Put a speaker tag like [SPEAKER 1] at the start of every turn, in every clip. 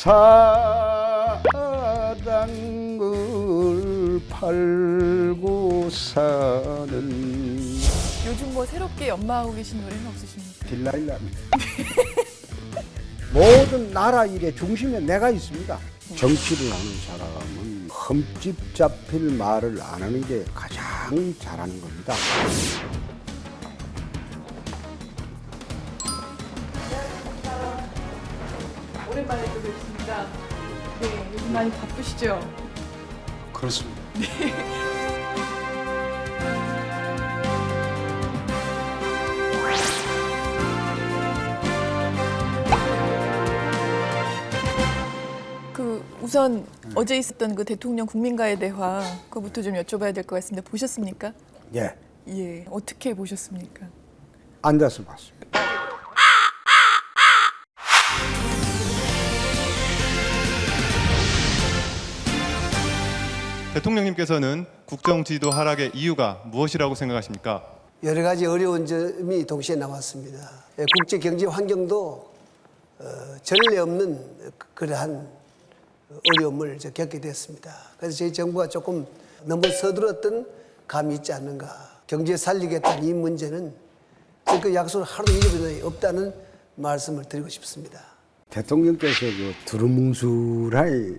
[SPEAKER 1] 사랑을 팔고 사는
[SPEAKER 2] 요즘 뭐 새롭게 연마하고 계신 노래는 없으십니까?
[SPEAKER 1] 딜라일라입니다. 모든 나라 일의 중심에 내가 있습니다. 정치를 하는 사람은 흠집 잡힐 말을 안 하는 게 가장 잘하는 겁니다.
[SPEAKER 2] 오랜만에 또 뵙습니다. 네, 요즘 많이 바쁘시죠?
[SPEAKER 1] 그렇습니다.
[SPEAKER 2] 그 우선 어제 있었던 그 대통령 국민과의 대화 그거부터 좀 여쭤봐야 될 것 같습니다. 보셨습니까?
[SPEAKER 1] 예,
[SPEAKER 2] 예, 어떻게 보셨습니까?
[SPEAKER 1] 앉아서 봤습니다.
[SPEAKER 3] 대통령님께서는 국정 지도 하락의 이유가 무엇이라고 생각하십니까?
[SPEAKER 4] 여러 가지 어려운 점이 동시에 나왔습니다. 예, 국제 경제 환경도 어, 전례 없는 그러한 어려움을 겪게 됐습니다. 그래서 저희 정부가 조금 너무 서둘렀던 감이 있지 않는가. 경제 살리겠다는 이 문제는 그 약속을 잊어버린 적이 없다는 말씀을 드리고 싶습니다.
[SPEAKER 1] 대통령께서 그 두루뭉술하게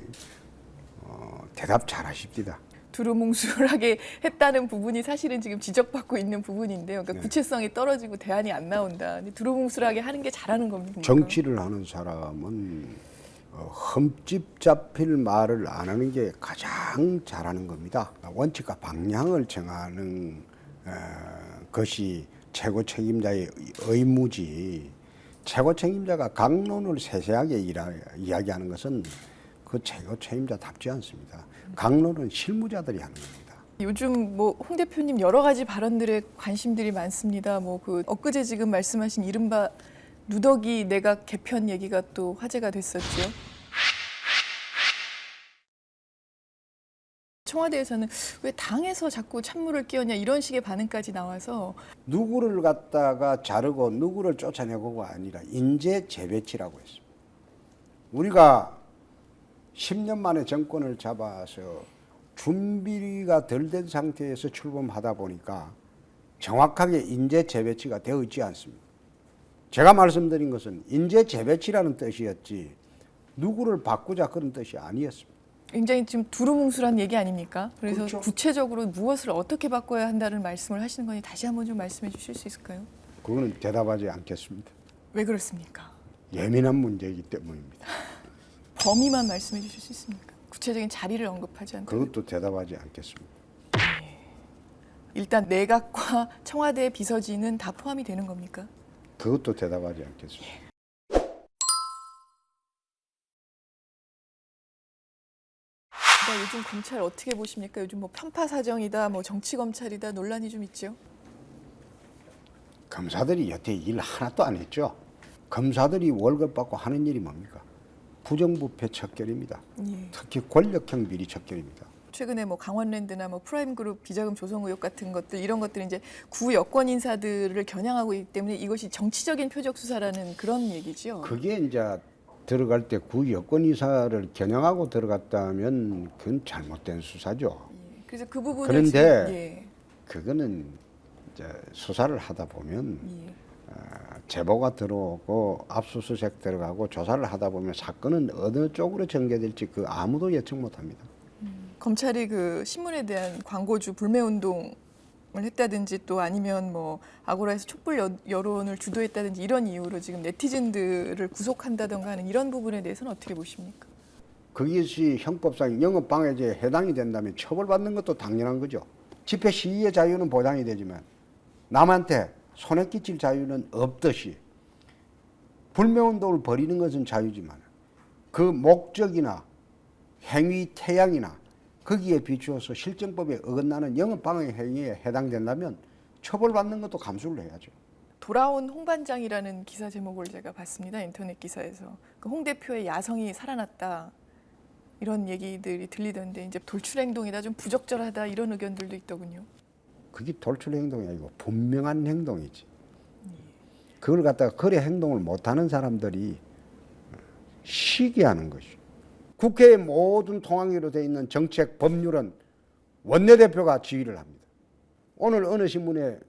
[SPEAKER 1] 어, 대답 잘 하십니다.
[SPEAKER 2] 두루뭉술하게 했다는 부분이 사실은 지금 지적받고 있는 부분인데요.
[SPEAKER 1] 네.
[SPEAKER 2] 그러니까 구체성이 떨어지고 대안이 안 나온다. 근데 두루뭉술하게 하는 게 잘하는 겁니까?
[SPEAKER 1] 정치를 하는 사람은 어, 흠집 잡힐 말을 안 하는 게 가장 잘하는 겁니다. 원칙과 방향을 정하는 어, 것이 최고 책임자의 의무지. 최고 책임자가 강론을 세세하게 이야기하는 것은 그 최고 책임자답지 않습니다. 강론은 실무자들이 하는 겁니다.
[SPEAKER 2] 요즘 뭐 홍 대표님 여러 가지 발언들에 관심들이 많습니다. 뭐 그 엊그제 지금 말씀하신 이른바 누더기 내각 개편 얘기가 또 화제가 됐었죠. 청와대에서는 왜 당에서 자꾸 찬물을 끼얹냐 이런 식의 반응까지 나와서
[SPEAKER 1] 누구를 갖다가 자르고 누구를 쫓아내고가 아니라 인재 재배치라고 했습니다. 우리가 10년 만에 정권을 잡아서 준비가 덜 된 상태에서 출범하다 보니까 정확하게 인재 재배치가 되어 있지 않습니다. 제가 말씀드린 것은 인재 재배치라는 뜻이었지 누구를 바꾸자 그런 뜻이 아니었습니다.
[SPEAKER 2] 굉장히 지금 두루뭉술한 얘기 아닙니까? 그래서
[SPEAKER 1] 그렇죠.
[SPEAKER 2] 구체적으로 무엇을 어떻게 바꿔야 한다는 말씀을 하시는 거니 다시 한번 좀 말씀해 주실 수 있을까요?
[SPEAKER 1] 그거는 대답하지 않겠습니다.
[SPEAKER 2] 왜 그렇습니까?
[SPEAKER 1] 예민한 문제이기 때문입니다.
[SPEAKER 2] 범위만 말씀해 주실 수 있습니까? 구체적인 자리를 언급하지 않고
[SPEAKER 1] 그것도 대답하지 않겠습니다.
[SPEAKER 2] 일단 내각과 청와대 비서진은 다 포함이 되는 겁니까?
[SPEAKER 1] 그것도 대답하지 않겠습니다.
[SPEAKER 2] 그러니까 요즘 검찰 어떻게 보십니까? 요즘 뭐 편파 사정이다, 뭐 정치 검찰이다 논란이 좀 있죠.
[SPEAKER 1] 검사들이 여태 일 하나도 안 했죠. 검사들이 월급 받고 하는 일이 뭡니까? 부정부패 척결입니다.
[SPEAKER 2] 예.
[SPEAKER 1] 특히 권력형 비리 척결입니다.
[SPEAKER 2] 최근에 뭐 강원랜드나 뭐 프라임그룹 비자금 조성 의혹 같은 것들 이런 것들이 이제 구 여권 인사들을 겨냥하고 있기 때문에 이것이 정치적인 표적 수사라는 그런 얘기죠.
[SPEAKER 1] 그게 이제 들어갈 때 구 여권 이사를 겨냥하고 들어갔다면 그건 잘못된 수사죠.
[SPEAKER 2] 예. 그래서 그 부분을
[SPEAKER 1] 그런데
[SPEAKER 2] 지금, 예.
[SPEAKER 1] 그거는 이제 수사를 하다 보면
[SPEAKER 2] 예.
[SPEAKER 1] 어, 제보가 들어오고 압수수색 들어가고 조사를 하다 보면 사건은 어느 쪽으로 전개될지 그 아무도 예측 못합니다.
[SPEAKER 2] 검찰이 그 신문에 대한 광고주 불매 운동을 했다든지 또 아니면 뭐 아고라에서 촛불 여, 여론을 주도했다든지 이런 이유로 지금 네티즌들을 구속한다던가 하는 이런 부분에 대해서는 어떻게 보십니까?
[SPEAKER 1] 그것이 형법상 영업 방해죄에 해당이 된다면 처벌받는 것도 당연한 거죠. 집회 시위의 자유는 보장이 되지만 남한테 손해 끼칠 자유는 없듯이 불매운동을 벌이는 것은 자유지만 그 목적이나 행위 태양이나 거기에 비추어서 실정법에 어긋나는 영업 방해 행위에 해당된다면 처벌받는 것도 감수를 해야죠.
[SPEAKER 2] 돌아온 홍반장이라는 기사 제목을 제가 봤습니다 인터넷 기사에서 그 홍 대표의 야성이 살아났다 이런 얘기들이 들리던데 이제 돌출 행동이다 좀 부적절하다 이런 의견들도 있더군요.
[SPEAKER 1] 그게 돌출 행동이 아니고 분명한 행동이지. 그걸 갖다가 거래 행동을 못하는 사람들이 시기하는 것이. 국회의 모든 통합으로 되어 있는 정책 법률은 원내대표가 지휘를 합니다. 오늘 어느 신문에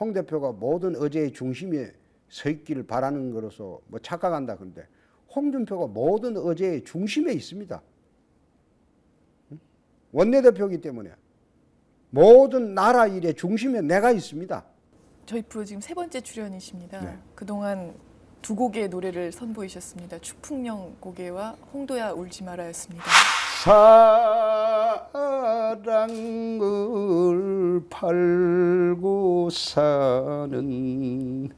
[SPEAKER 1] 홍 대표가 모든 의제의 중심에 서 있기를 바라는 것으로서 뭐 착각한다 그런데 홍준표가 모든 의제의 중심에 있습니다. 응? 원내대표이기 때문에 모든 나라 일의 중심에 내가 있습니다.
[SPEAKER 2] 저희 프로 지금 세 번째 출연이십니다.
[SPEAKER 1] 네.
[SPEAKER 2] 그동안 두 곡의 노래를 선보이셨습니다. 추풍령 고개와 홍도야 울지 마라였습니다.
[SPEAKER 1] 사랑을 팔고 사는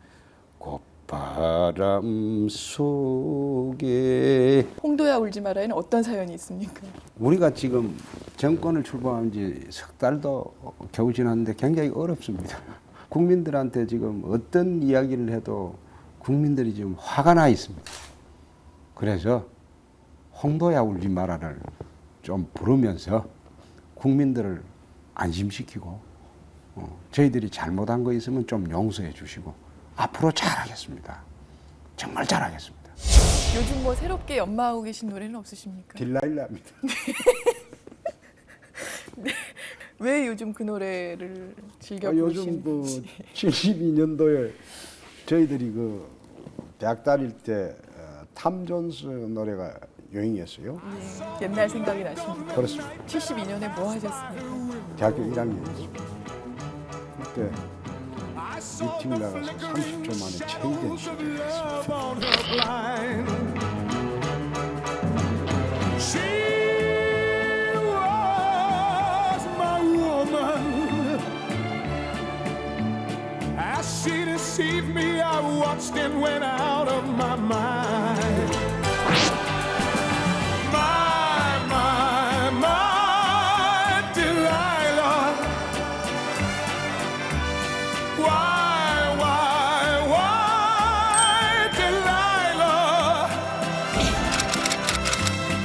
[SPEAKER 1] 꽃바람 속에
[SPEAKER 2] 홍도야 울지 마라에는 어떤 사연이 있습니까?
[SPEAKER 1] 우리가 지금 정권을 출범한 지 석 달도 겨우 지났는데 굉장히 어렵습니다. 국민들한테 지금 어떤 이야기를 해도 국민들이 지금 화가 나 있습니다. 그래서 홍도야 울지 마라를 좀 부르면서 국민들을 안심시키고 어, 저희들이 잘못한 거 있으면 좀 용서해 주시고 앞으로 잘하겠습니다. 정말 잘하겠습니다.
[SPEAKER 2] 요즘 뭐 새롭게 연마하고 계신 노래는 없으십니까?
[SPEAKER 1] 딜라일라입니다.
[SPEAKER 2] 왜 요즘 그 노래를 즐겨
[SPEAKER 1] 아, 요즘 그 72년도에 저희들이 그 대학 다닐 때 어, 탐존스 노래가 유행이었어요.
[SPEAKER 2] 네, 옛날 생각이 나십니까?
[SPEAKER 1] 그렇습니다.
[SPEAKER 2] 72년에 뭐 하셨습니까?
[SPEAKER 1] 대학교 1학년이었습니다. 그때 미팅 나가서 30초 만에 체이된 시절이 있습니다.
[SPEAKER 5] Watched and went out of my mind. My, my, my Delilah. Why, why, why, Delilah?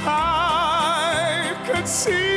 [SPEAKER 5] I could see